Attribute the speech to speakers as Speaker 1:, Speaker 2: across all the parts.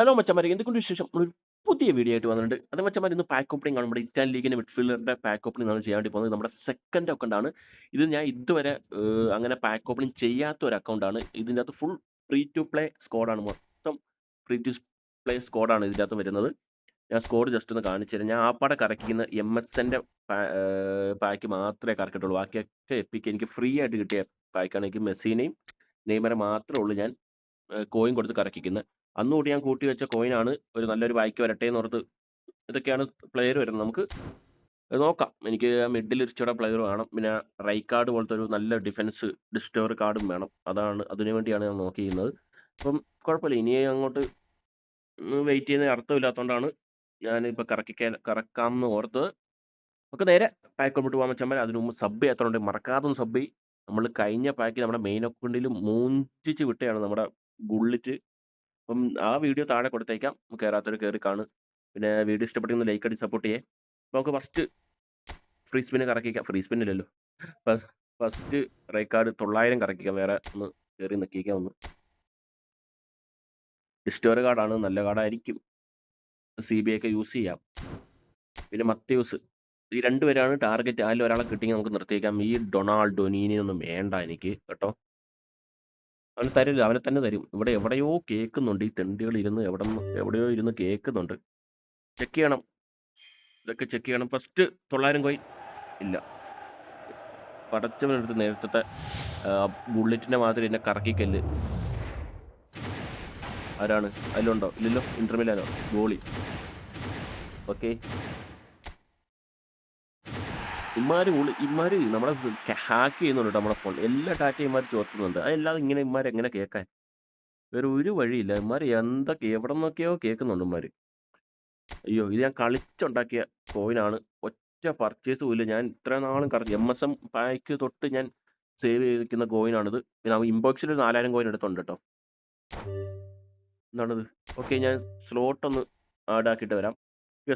Speaker 1: Hello മച്ചന്മാരെ. എന്തുകൊണ്ട് വിശേഷം? നമ്മളൊരു പുതിയ വീഡിയോ ആയിട്ട് വന്നിട്ടുണ്ട്. അത് മച്ചമാരി ഇന്ന് പാക്ക് ഓപ്പണിംഗ് ആണ്. നമ്മുടെ ഇറ്റാലിയൻ ലീഗിന്റെ മിഡ്ഫീൽഡറിന്റെ പാക്ക് ഓപ്പണിംഗ് നമ്മൾ ചെയ്യാൻ വേണ്ടി പോകുന്നത്. നമ്മുടെ സെക്കൻഡ് അക്കൗണ്ടാണ് ഇത് ഞാൻ ഇതുവരെ അങ്ങനെ പാക്ക് ഓപ്പണിംഗ് ചെയ്യാത്ത ഒരു അക്കൗണ്ടാണ് ഇതിന്റെ അകത്ത് ഫുൾ ഫ്രീ ടു പ്ലേ സ്കോഡാണ് മൊത്തം ഫ്രീ ടു പ്ലേ സ്കോഡാണ് ഇതിന്റെ അകത്ത് വരുന്നത്. ഞാൻ സ്കോഡ് ജസ്റ്റ് ഒന്ന് കാണിച്ചു തരാം. ഞാൻ ആപ്പാടെ കറക്കിക്കുന്ന എം എസ് എന്റെ പാക്ക് മാത്രമേ കറക്കിട്ടുള്ളൂ. ബാക്കിയൊക്കെ എപ്പിക്ക് എനിക്ക് ഫ്രീ ആയിട്ട് കിട്ടിയ പാക്കാണ് എനിക്ക് മെസ്സീനെയും നെയ്മറെ മാത്രമേ ഉള്ളൂ ഞാൻ കോയിൻ കൊടുത്ത് കറക്കിക്കുന്നത് അന്ന് കൂടി ഞാൻ കൂട്ടി വെച്ച കോയിനാണ് ഒരു നല്ലൊരു വായിക്ക് വരട്ടെ എന്ന് ഓർത്ത് ഇതൊക്കെയാണ് പ്ലെയർ വരുന്നത്. നമുക്ക് നോക്കാം. എനിക്ക് മിഡിൽ ഇരിച്ചോടെ പ്ലെയർ വേണം. പിന്നെ റൈ കാർഡ് പോലത്തെ ഒരു നല്ല ഡിഫൻസ് ഡിസ്റ്റോർ കാർഡും വേണം. അതാണ് അതിനു വേണ്ടിയാണ് ഞാൻ നോക്കിയിരുന്നത്. അപ്പം കുഴപ്പമില്ല. ഇനി അങ്ങോട്ട് വെയിറ്റ് ചെയ്യുന്ന അർത്ഥമില്ലാത്തതുകൊണ്ടാണ് ഞാനിപ്പോൾ കറക്കിക്കാൻ കറക്കാം എന്ന് ഓർത്ത് നമുക്ക് നേരെ പാക്ക് കൊണ്ടിട്ട് പോകാൻ വെച്ചാൽ അതിനു മുമ്പ് സബ് ചെയ്യാത്തതുകൊണ്ട് മറക്കാതെ സബ് നമ്മൾ കഴിഞ്ഞ പാക്കിൽ നമ്മുടെ മെയിൻ അക്കൗണ്ടിൽ മൂഞ്ചിച്ച് വിട്ടയാണ് നമ്മുടെ ബുള്ളറ്റ് അപ്പം ആ വീഡിയോ താഴെ കൊടുത്തേക്കാം. കയറാത്തൊരു കയറി കാണും പിന്നെ വീഡിയോ ഇഷ്ടപ്പെട്ടെങ്കിൽ ലൈക്ക് അടി സപ്പോർട്ട് ചെയ്യേ. അപ്പോൾ നമുക്ക് ഫസ്റ്റ് ഫ്രീ സ്പിന് കറക്കിക്കാം. ഫ്രീ സ്പിന്നില്ലല്ലോ ഫസ്റ്റ് റേക്കാർഡ് തൊള്ളായിരം കറക്കിക്കാം. വേറെ ഒന്ന് കയറി നിൽക്കിക്കാം ഒന്ന്. ഡിസ്റ്റോർ കാർഡാണ് നല്ല കാർഡായിരിക്കും സി ബി ഒക്കെ യൂസ് ചെയ്യാം. പിന്നെ മത്യൂസ് ഈ രണ്ടുപേരാണ് ടാർഗറ്റ് അതിൽ ഒരാളെ കിട്ടിയെങ്കിൽ നമുക്ക് നിർത്തിയേക്കാം. ഈ ഡൊണാൾഡോ നീനിയൊന്നും വേണ്ട എനിക്ക്. കേട്ടോ? അവന് തരില്ല അവനെ തന്നെ തരും. ഇവിടെ എവിടെയോ കേൾക്കുന്നുണ്ട്. ഈ തെണ്ടികൾ ഇരുന്ന് എവിടെ എവിടെയോ ഇരുന്ന് കേൾക്കുന്നുണ്ട്. ചെക്ക് ചെയ്യണം. ഇതൊക്കെ ചെക്ക് ചെയ്യണം. ഫസ്റ്റ് തൊള്ളായിരം കോയിൻ ഇല്ല. പടച്ചവനെടുത്ത് നേരത്തെ ബുള്ളറ്റിന്റെ മാതിരി എന്നെ കറക്കിക്കല്ല് ആരാണ്? അതിലുണ്ടോ? ഇല്ലല്ലോ? ഇന്റർമീഡിയാനോ ഗോളി ഓക്കെ ഇമാര് ഉള്ളി ഇമാര് നമ്മളെ ഹാക്ക് ചെയ്യുന്നുണ്ട് നമ്മുടെ ഫോൺ എല്ലാ ഡാറ്റയും ഇമാർ ചോർത്തുന്നുണ്ട്. അതല്ലാതെ ഇങ്ങനെ ഇമാർ എങ്ങനെ കേൾക്കാൻ വേറെ ഒരു വഴിയില്ല. ഇമാർ എന്തൊക്കെ എവിടെ നിന്നൊക്കെയോ കേൾക്കുന്നുണ്ട് ഇമാർ അയ്യോ ഇത് ഞാൻ കളിച്ചുണ്ടാക്കിയ കോയിനാണ് ഒറ്റ പർച്ചേസ് ഇല്ല. ഞാൻ ഇത്ര നാളും correct M S M pack തൊട്ട് ഞാൻ സേവ് ചെയ്തിരിക്കുന്ന കോയിനാണിത് പിന്നെ ഇൻബോക്സിൽ ഒരു നാലായിരം കോയിൻ എടുത്തുണ്ട് കേട്ടോ. എന്താണിത്? ഓക്കെ ഞാൻ സ്ലോട്ട് ഒന്ന് ആഡാക്കിയിട്ട് വരാം.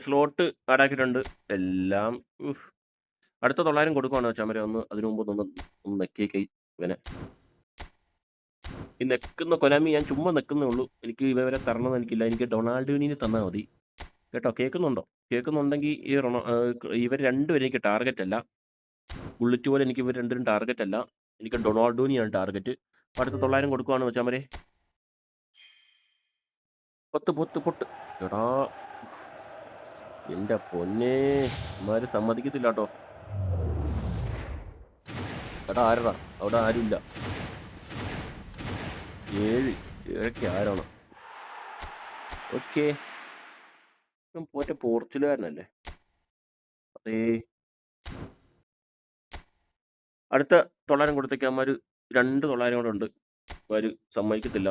Speaker 1: സ്ലോട്ട് ആഡാക്കിയിട്ടുണ്ട് എല്ലാം ഉഫ്. അടുത്ത തൊള്ളായിരം കൊടുക്കുവാണ് വരെ ഒന്ന് അതിനു മുമ്പ് ഒന്ന് ഒന്ന് നെക്കിയേക്ക് ഇവനെ. ഈ നെക്കുന്ന കൊലാമി ഞാൻ ചുമ്മാ നെക്കുന്നേ ഉള്ളൂ. എനിക്ക് ഇവരെ തരണമെന്ന് എനിക്കില്ല. എനിക്ക് ഡൊണാൾഡോനിന് തന്നാൽ മതി. കേട്ടോ കേൾക്കുന്നുണ്ടോ? കേൾക്കുന്നുണ്ടെങ്കിൽ ഈ റൊണോ ഇവർ രണ്ടുപേരും എനിക്ക് ടാർഗറ്റ് അല്ല. ബുള്ളറ്റ് പോലെ എനിക്ക് ഇവർ രണ്ടുപേരും ടാർഗറ്റ് അല്ല. എനിക്ക് ഡൊണാൾഡോനിയാണ് ടാർഗറ്റ് അടുത്ത തൊള്ളായിരം കൊടുക്കുവാണ് വെച്ചാൽ വരെ പൊത്ത് പൊത്ത് പൊട്ട്. എടാ എന്റെ പൊന്നെ. ഇമാര് സമ്മതിക്കത്തില്ല കേട്ടോ എടാ ആരടാ? അവിടെ ആരുമില്ല. ഏഴ് ഏഴൊക്കെ ആരാണ്? ഓക്കെ. പോറ്റ പോർച്ചുഗലുകാരനല്ലേ അതേ. അടുത്ത തൊള്ളായിരം കൊടുത്തേക്ക് അമ്മ ഒരു രണ്ട് തൊള്ളായിരം കൂടെ ഉണ്ട്. അവർ സമ്മതിക്കത്തില്ല.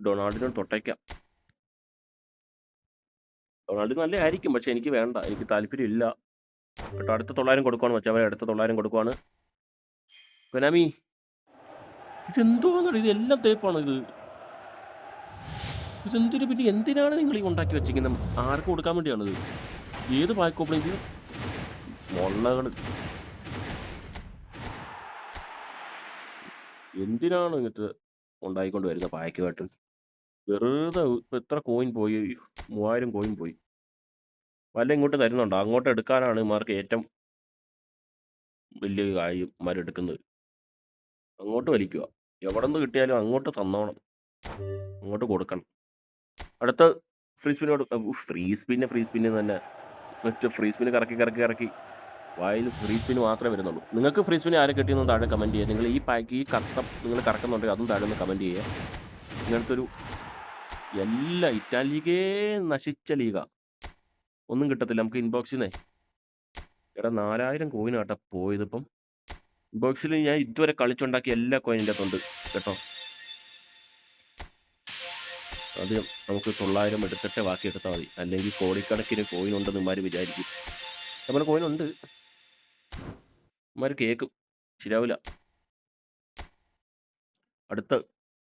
Speaker 1: ഡൊണാൾഡിനോട് തൊട്ടേക്കാം. ഡൊണാൾഡ് നല്ല ആയിരിക്കും പക്ഷെ എനിക്ക് വേണ്ട. എനിക്ക് താല്പര്യം ഇല്ല അടുത്ത തൊള്ളായിരം കൊടുക്കുവാണ് വെച്ചാൽ അടുത്ത തൊള്ളായിരം കൊടുക്കുവാണ്. കൊനാമി ഇതെന്തോന്നാണ്? ഇതെല്ലാം തേപ്പാണ് ഇത്. ഇതെന്തിനു പിന്നെ എന്തിനാണ് നിങ്ങൾ ഈ ഉണ്ടാക്കി വെച്ചിരിക്കുന്നത്? ആർക്ക് കൊടുക്കാൻ വേണ്ടിയാണിത്? ഏത് ഓപ്പണിംഗ് മുള്ളകൾ എന്തിനാണ് ഇങ്ങനത്തെ ഉണ്ടായിക്കൊണ്ട് വരുന്നത് പായ്ക്കുമായിട്ട് വെറുതെ ഇപ്പം എത്ര കോയിൻ പോയി മൂവായിരം കോയിൻ പോയി. വല്ല ഇങ്ങോട്ട് തരുന്നുണ്ടോ? അങ്ങോട്ട് എടുക്കാനാണ് മാർക്ക് ഏറ്റവും വലിയ കാര്യം ഇമാരെടുക്കുന്നത് അങ്ങോട്ട് വലിക്കുക. എവിടെ നിന്ന് കിട്ടിയാലും അങ്ങോട്ട് തന്നോണം. അങ്ങോട്ട് കൊടുക്കണം. അടുത്ത ഫ്രീ സ്പിന്നോട് ഫ്രീ സ്പിന്നെ ഫ്രീ സ്പിന്ന് തന്നെ. മറ്റു ഫ്രീ സ്പിന്ന് കറക്കി കറക്കി കറക്കി. വായിൽ ഫ്രീ സ്പിന് മാത്രമേ വരുന്നുള്ളൂ. നിങ്ങൾക്ക് ഫ്രീ സ്പിന് ആരെ കിട്ടിയെന്ന് താഴെ കമന്റ് ചെയ്യുക. നിങ്ങൾ ഈ പാക്ക് ഈ കത്തം നിങ്ങൾ കറക്കുന്നുണ്ടെങ്കിൽ അതും താഴെ ഒന്ന് കമന്റ് ചെയ്യുക. ഇങ്ങനത്തെ ഒരു എല്ലാ ഇറ്റാലിക്കേ നശിച്ച ലീഗ. ഒന്നും കിട്ടത്തില്ല. നമുക്ക് ഇൻബോക്സിൽ നിന്നേ എടാ നാലായിരം കോയിനാട്ടാ പോയതിപ്പം ഇൻബോക്സിൽ ഞാൻ ഇതുവരെ കളിച്ചുണ്ടാക്കിയ എല്ലാ കോയിന്റെ അകത്തുണ്ട് കേട്ടോ? അത് നമുക്ക് തൊള്ളായിരം എടുത്തിട്ട് ബാക്കി എടുത്താൽ മതി. അല്ലെങ്കിൽ കോടിക്കണക്കിന് കോയിൻ ഉണ്ടെന്ന് ഇമാര് വിചാരിക്കും. നമ്മുടെ കോയിൻ ഉണ്ട്. ഇമാര് കേൾക്കും ശരിയാവില്ല അടുത്ത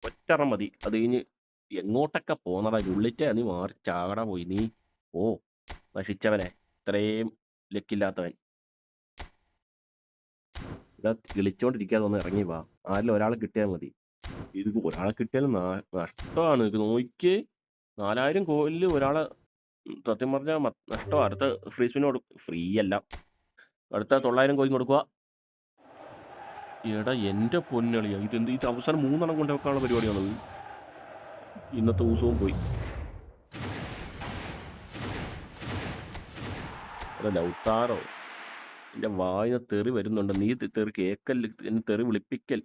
Speaker 1: ഒറ്ററ മതി. അത് കഴിഞ്ഞ് എങ്ങോട്ടൊക്കെ പോന്നടാ? ഉള്ളിറ്റ നീ മാറി ചാകട പോയി. നീ ഓ നശിച്ചവനെ. ഇത്രയും ലക്കില്ലാത്തവൻ ഇതാ കിളിച്ചോണ്ടിരിക്കാതെ ഒന്ന് ഇറങ്ങി വാ ആരിലും ഒരാളെ കിട്ടിയാൽ മതി ഇത് ഒരാളെ കിട്ടിയാലും നഷ്ടമാണ് ഇത് നോക്കിയേ നാലായിരം കോലിൽ ഒരാളെ സത്യം പറഞ്ഞാൽ നഷ്ടമാണ് അടുത്ത ഫ്രീ സ്പിൻ കൊടു ഫ്രീ അല്ല. അടുത്ത 900 കോയിൻ കൊടുക്കുക. എടാ എന്റെ പൊന്നളിയാ ഇതെന്ത് ഇത് അവസാനം 3 എണ്ണം കൊണ്ട് വെക്കാനുള്ള പരിപാടിയാണത്. ഇന്നത്തെ ദിവസവും പോയി. എടാ ലൗത്താറോ എന്റെ വായിന്ന് തെറി വരുന്നുണ്ട്. നീ തെറി കേക്കൽ എന്നെ തെറി വിളിപ്പിക്കൽ.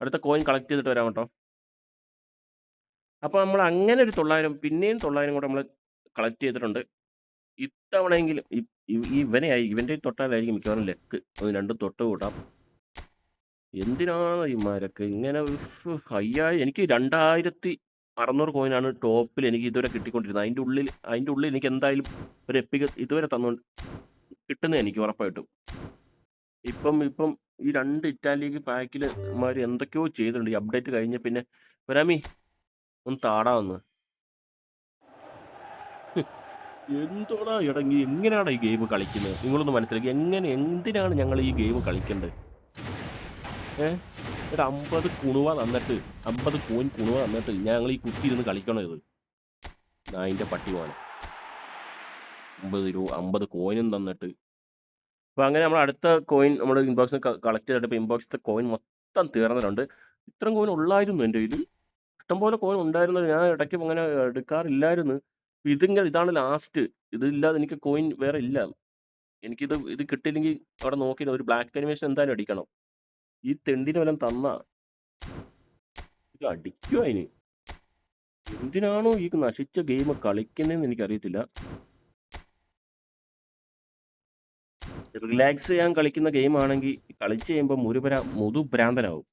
Speaker 1: അടുത്ത കോയിൻ കളക്ട് ചെയ്തിട്ട് വരാം കേട്ടോ. അപ്പോൾ നമ്മൾ അങ്ങനെ ഒരു 900 പിന്നെയും 900 കൂടെ നമ്മൾ കളക്ട് ചെയ്തിട്ടുണ്ട്. ഇത്തവണയെങ്കിലും ഇവനെ ഇവന്റെ തൊട്ടാലായിരിക്കും മിക്കവാറും ലെക്ക് ഒന്ന് രണ്ടും തൊട്ട് കൂട്ടാം. എന്തിനാണ് മരക്ക് ഇങ്ങനെ ഉഫ് അയ്യായിരം എനിക്ക് 2600 കോയിനാണ് ടോപ്പിൽ എനിക്ക് ഇതുവരെ കിട്ടിക്കൊണ്ടിരുന്നത്. അതിന്റെ ഉള്ളിൽ അതിന്റെ ഉള്ളിൽ എനിക്ക് എന്തായാലും ഒരു എപ്പിക് ഇതുവരെ തന്നോണ്ട് കിട്ടുന്നത് എനിക്ക് ഉറപ്പായിട്ടും. ഇപ്പം ഇപ്പം ഈ രണ്ട് ഇറ്റാലിയക്ക് പാക്കിൽ മാർ എന്തൊക്കെയോ ചെയ്തിട്ടുണ്ട്. ഈ അപ്ഡേറ്റ് കഴിഞ്ഞ പിന്നെ വരാമി ഒന്ന് താടാവുന്ന് എന്തോടാ ഇടങ്ങി എങ്ങനെയാണ് ഈ ഗെയിം കളിക്കുന്നത്? നിങ്ങളൊന്ന് മനസ്സിലാക്കി. എങ്ങനെ എന്തിനാണ് ഞങ്ങൾ ഈ ഗെയിം കളിക്കേണ്ടത്? ഏ? ഒരു അമ്പത് കുണുവ തന്നിട്ട് 50 കോയിൻ കുണുവ തന്നിട്ട് ഞങ്ങൾ ഈ കുത്തിയിരുന്ന് കളിക്കണോ ഇത്? നായിന്റെ പട്ടി മോനെ. 50 രൂ 50 കോയിനും തന്നിട്ട്. അപ്പോൾ അങ്ങനെ നമ്മൾ അടുത്ത കോയിൻ നമ്മൾ ഇൻബോക്സിൽ കളക്ട് ചെയ്തിട്ട് ഇപ്പോൾ ഇൻബോക്സിലത്തെ കോയിൻ മൊത്തം തീർന്നിട്ടുണ്ട്. ഇത്രയും കോയിൻ ഉള്ളായിരുന്നു എന്റെ ഇതിൽ ഇഷ്ടംപോലെ കോയിൻ ഉണ്ടായിരുന്നത് ഞാൻ ഇടയ്ക്ക് അങ്ങനെ എടുക്കാറില്ലായിരുന്നു. ഇതിങ്ങനെ ഇതാണ് ലാസ്റ്റ്. ഇതില്ലാതെ എനിക്ക് കോയിൻ വേറെ ഇല്ല. എനിക്കിത് ഇത് കിട്ടിയില്ലെങ്കിൽ അവിടെ നോക്കി ഒരു ബ്ലാക്ക് അനിമേഷൻ എന്തായാലും അടിക്കണം. ഈ തെണ്ടിന് വല്ലതും തന്ന ഇത് അതിന്. എന്തിനാണോ ഈ നശിച്ച ഗെയിം കളിക്കുന്നതെന്ന് എനിക്കറിയത്തില്ല. റിലാക്സ് ചെയ്യാൻ കളിക്കുന്ന ഗെയിം ആണെങ്കിൽ കളിച്ച് കഴിയുമ്പോൾ മുരുപര മുതു ഭ്രാന്തനാവും.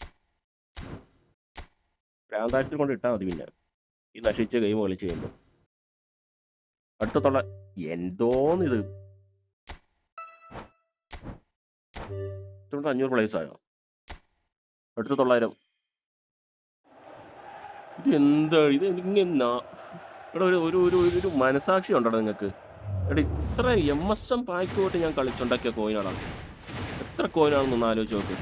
Speaker 1: ഭ്രാന്താഴ്ച കൊണ്ട് ഇട്ടാൽ മതി പിന്നെ. ഈ നശിച്ച ഗെയിം കളിച്ച് കഴിയുമ്പോൾ. അടുത്തുള്ള എന്തോന്നിത്? അഞ്ഞൂറ് 500 പ്ലേസ് ആയോ? അടുത്ത 900. ഇത് എന്താ ഇത് ഇങ്ങനെ എടാ ഒരു ഒരു ഒരു മനസാക്ഷി ഉണ്ടോ നിങ്ങൾക്ക്? എടാ ഇത്ര എം എസ് എം പാക്ക് പോയിട്ട് ഞാൻ കളിച്ചുണ്ടാക്കിയ കോയിനാണ് എത്ര കോയിനാണെന്നൊന്ന് ആലോചിച്ച് നോക്ക്.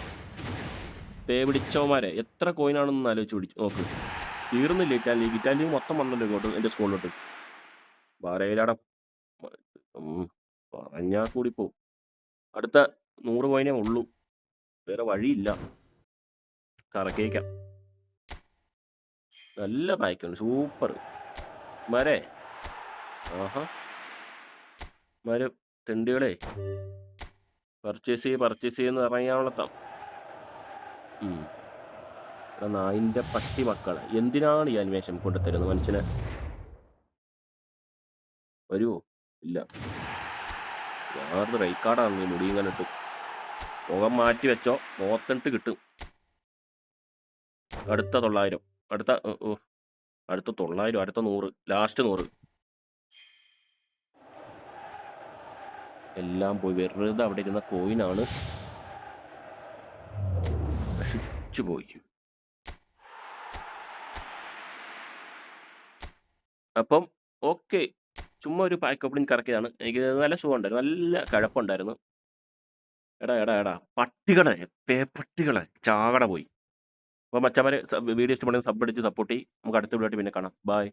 Speaker 1: പേ പിടിച്ചവന്മാരെ എത്ര കോയിനാണെന്നൊന്ന് ആലോചിച്ച് പിടിച്ച് നോക്ക്. തീർന്നില്ല ഇറ്റാലി. ഇറ്റാലി മൊത്തം വന്നല്ലോ ഇങ്ങോട്ട് എന്റെ സ്കൂളിലോട്ട്. ബാരയിലാടെ പറഞ്ഞാൽ കൂടി പോവും. അടുത്ത നൂറ് കോയിനേ ഉള്ളൂ. വേറെ വഴിയില്ല. കറക്കേക്കാം നല്ല പാക്കുണ്ട്. സൂപ്പർ. മരേ ആഹാ. ഇവന്മാര് തെണ്ടികളെ പർച്ചേസ് ചെയ്യ് പർച്ചേസ് ചെയ്യുന്ന ഇറങ്ങിയാണല്ലോ ത ഉം. എടാ നായിന്റെ പട്ടി മക്കളെ. എന്തിനാണ് ഈ അനിമേഷൻ കൊണ്ടുത്തരുന്നത് മനുഷ്യനെ? വരുവോ? ഇല്ല. യാതൊരു റൈക്കാർഡാണ് നീ മുടി ഇങ്ങനെ ഇട്ട്. മുഖം മാറ്റി വെച്ചോ. മോത്തിട്ട് കിട്ടും. അടുത്ത 900. അടുത്ത. അടുത്ത 900 അടുത്ത നൂറ് ലാസ്റ്റ് 100. എല്ലാം പോയി. വെറുതെ അവിടെ ഇരുന്ന കോയിനാണ്. നശിച്ചു പോയി. അപ്പം ഓക്കെ. ചുമ്മാ ഒരു പാക്ക് ഓപ്പണിങ് കറക്കിയതാണ്. എനിക്ക് നല്ല സുഖമുണ്ടായിരുന്നു. നല്ല കഴപ്പുണ്ടായിരുന്നു. എടാ എടാ എടാ പട്ടികളെ പേപ്പട്ടികളെ ചാകട പോയി. അപ്പോൾ മച്ചമാരെ വീഡിയോ ഇഷ്ടപ്പെടുന്ന സബ് അടിച്ച് സപ്പോർട്ട് ചെയ്യും നമുക്ക് അടുത്ത വീഡിയോ പിന്നെ കാണാം. ബൈ.